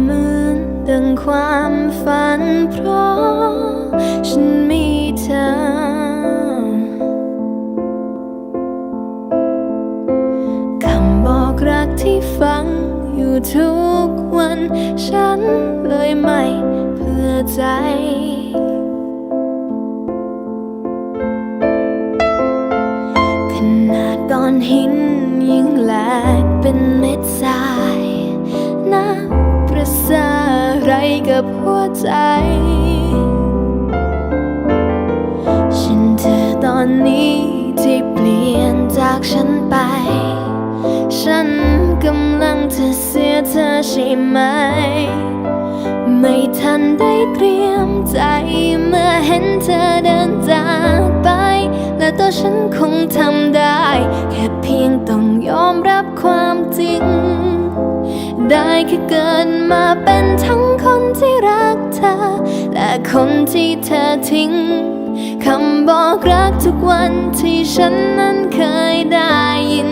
เหมือนดังความฝันเพราะฉันมีเธอ คำบอกรักที่ฟังอยู่ทุกวัน ฉันเลยไม่เพื่อใจขนาดก้อนหินยิ่งแหลกเป็นเม็ดทรายน้ำ ไรกับหัวใจ ฉันเธอตอนนี้ที่เปลี่ยนจากฉันไป ฉันกำลังจะเสียเธอใช่ไหม ไม่ทันได้เตรียมใจเมื่อเห็นเธอเดินจากไป และตัวฉันคงทำได้ แค่เพียงต้องยอมรับความจริง ได้แค่เกินมาเป็นทั้ง ที่รักเธอ และคนที่เธอทิ้ง คำบอกรักทุกวันที่ฉันนั้นเคยได้ยิน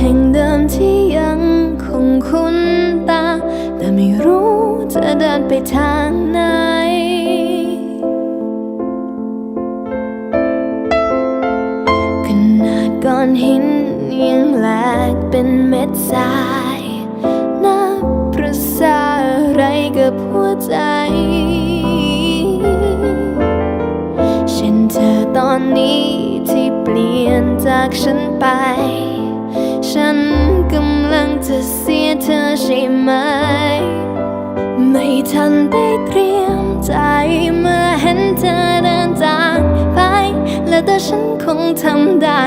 แห่งเดิมที่ยังคงคุ้นตา แต่ไม่รู้จะเดินไปทางไหนขนาดก้อนหินยังแหลกเป็นเม็ดทรายนับประสาอะไรกับหัวใจฉันเธอตอนนี้ที่เปลี่ยนจากฉันไป ฉันกำลังจะเสียเธอใช่ไหม ไม่ทันได้เตรียมใจเมื่อเห็นเธอเดินจากไป และตัวฉันคงทำได้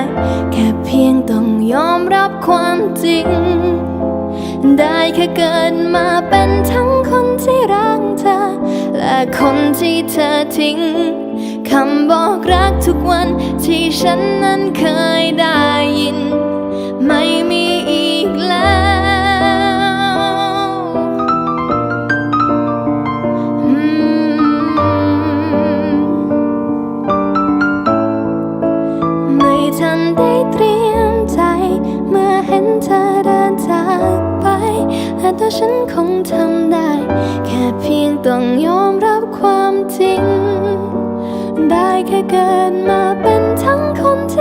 แค่เพียงต้องยอมรับความจริง ได้แค่เกิดมาเป็นทั้งคนที่รักเธอ และคนที่เธอทิ้งคำบอกรักทุกวันที่ฉันนั้นเคยได้ ได้เตรียมใจ เมื่อเห็นเธอเดินจากไปและตัวฉันคงทำได้ แค่เพียงต้องยอมรับความจริง ได้แค่เกิดมาเป็นทั้งคนที่